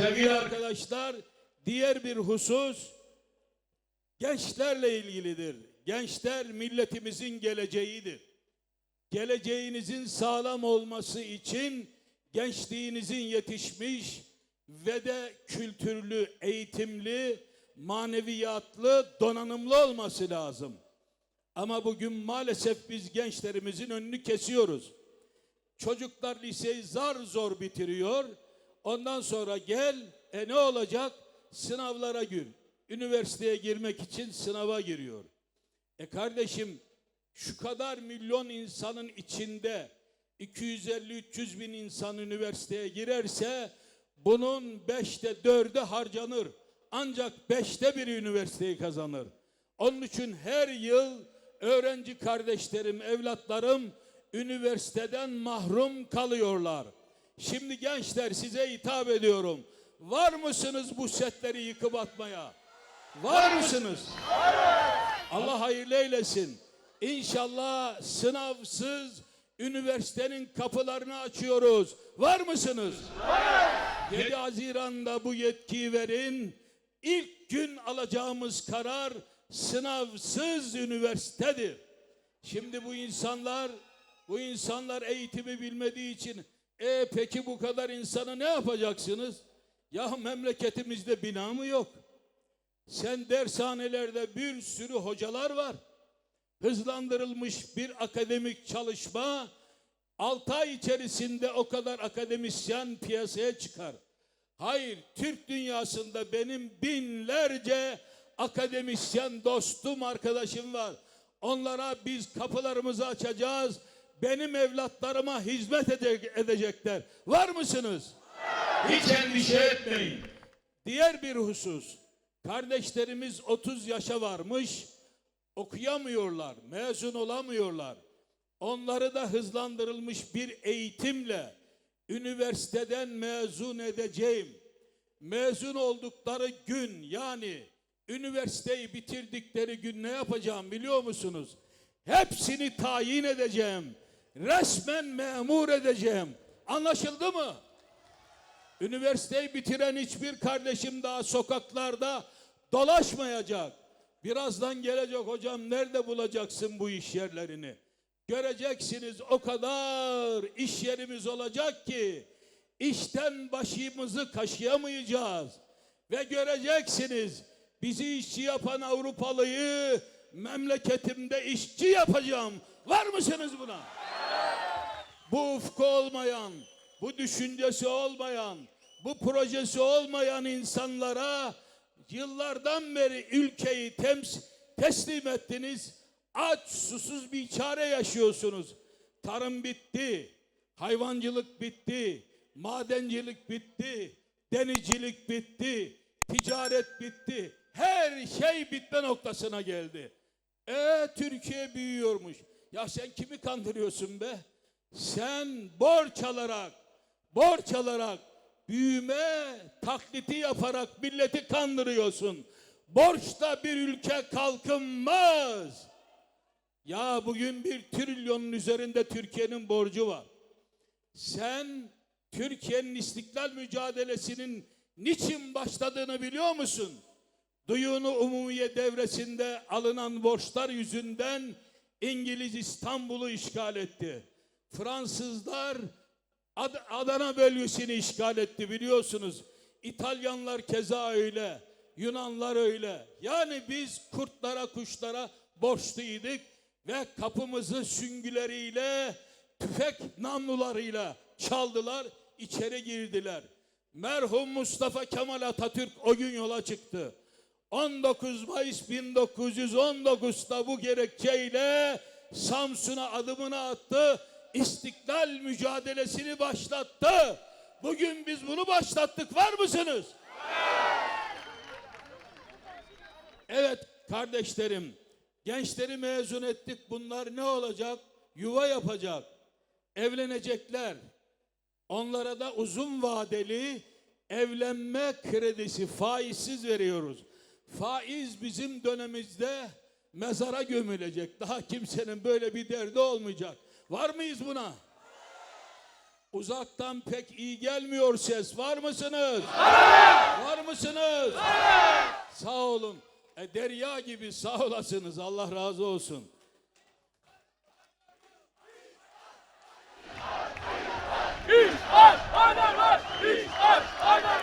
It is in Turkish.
Sevgili arkadaşlar, diğer bir husus gençlerle ilgilidir. Gençler milletimizin geleceğidir. Geleceğinizin sağlam olması için gençliğinizin yetişmiş ve de kültürlü, eğitimli, maneviyatlı, donanımlı olması lazım. Ama bugün maalesef biz gençlerimizin önünü kesiyoruz. Çocuklar liseyi zar zor bitiriyor. Ondan sonra gel, e ne olacak? Sınavlara gir. Üniversiteye girmek için sınava giriyor. E kardeşim şu kadar milyon insanın içinde 250-300 bin insan üniversiteye girerse bunun beşte dörde harcanır. Ancak beşte biri üniversiteyi kazanır. Onun için her yıl öğrenci kardeşlerim, evlatlarım üniversiteden mahrum kalıyorlar. Şimdi gençler size hitap ediyorum. Var mısınız bu setleri yıkıp atmaya? Var mısınız? Allah hayırlı eylesin. İnşallah sınavsız üniversitenin kapılarını açıyoruz. Var mısınız? 7 Haziran'da bu yetkiyi verin. İlk gün alacağımız karar sınavsız üniversitedir. Şimdi bu insanlar bu insanlar eğitimi bilmediği için e peki bu kadar insanı ne yapacaksınız? Ya memleketimizde bina mı yok? Sen dershanelerde bir sürü hocalar var. Hızlandırılmış bir akademik çalışma 6 ay içerisinde o kadar akademisyen piyasaya çıkar. Hayır, Türk dünyasında benim binlerce akademisyen dostum, arkadaşım var. Onlara biz kapılarımızı açacağız. Benim evlatlarıma hizmet ede- edecekler. Var mısınız? Hiç endişe etmeyin. Diğer bir husus. Kardeşlerimiz 30 yaşa varmış. Okuyamıyorlar, mezun olamıyorlar. Onları da hızlandırılmış bir eğitimle üniversiteden mezun edeceğim. Mezun oldukları gün yani üniversiteyi bitirdikleri gün ne yapacağım biliyor musunuz? Hepsini tayin edeceğim. Resmen memur edeceğim. Anlaşıldı mı? Üniversiteyi bitiren hiçbir kardeşim daha sokaklarda dolaşmayacak. Birazdan gelecek hocam nerede bulacaksın bu iş yerlerini? Göreceksiniz o kadar iş yerimiz olacak ki işten başımızı kaşıyamayacağız. Ve göreceksiniz bizi işçi yapan Avrupalıyı memleketimde işçi yapacağım. Var mısınız buna? bu ufku olmayan, bu düşüncesi olmayan, bu projesi olmayan insanlara yıllardan beri ülkeyi tems teslim ettiniz. Aç, susuz bir çare yaşıyorsunuz. Tarım bitti, hayvancılık bitti, madencilik bitti, denizcilik bitti, ticaret bitti. Her şey bitme noktasına geldi. E Türkiye büyüyormuş. Ya sen kimi kandırıyorsun be? Sen borç alarak, borç alarak, büyüme taklidi yaparak milleti kandırıyorsun. Borçla bir ülke kalkınmaz. Ya bugün bir trilyonun üzerinde Türkiye'nin borcu var. Sen Türkiye'nin istiklal mücadelesinin niçin başladığını biliyor musun? Duyunu Umumiye devresinde alınan borçlar yüzünden İngiliz İstanbul'u işgal etti. Fransızlar Ad- Adana bölgesini işgal etti biliyorsunuz. İtalyanlar keza öyle. Yunanlar öyle. Yani biz kurtlara kuşlara borçluydık ve kapımızı süngüleriyle tüfek namlularıyla çaldılar, içeri girdiler. Merhum Mustafa Kemal Atatürk o gün yola çıktı. 19 Mayıs 1919'da bu gerekçeyle Samsun'a adımını attı. İstiklal mücadelesini başlattı. Bugün biz bunu başlattık. Var mısınız? Evet kardeşlerim, gençleri mezun ettik. Bunlar ne olacak? Yuva yapacak. Evlenecekler. Onlara da uzun vadeli evlenme kredisi faizsiz veriyoruz. Faiz bizim dönemimizde mezara gömülecek. Daha kimsenin böyle bir derdi olmayacak. Var mıyız buna? Uzaktan pek iyi gelmiyor ses. Var mısınız? Var, Var mısınız? Var. Sağ olun. E, derya gibi sağ olasınız. Allah razı olsun. İş var, aynen var. İş var, aynen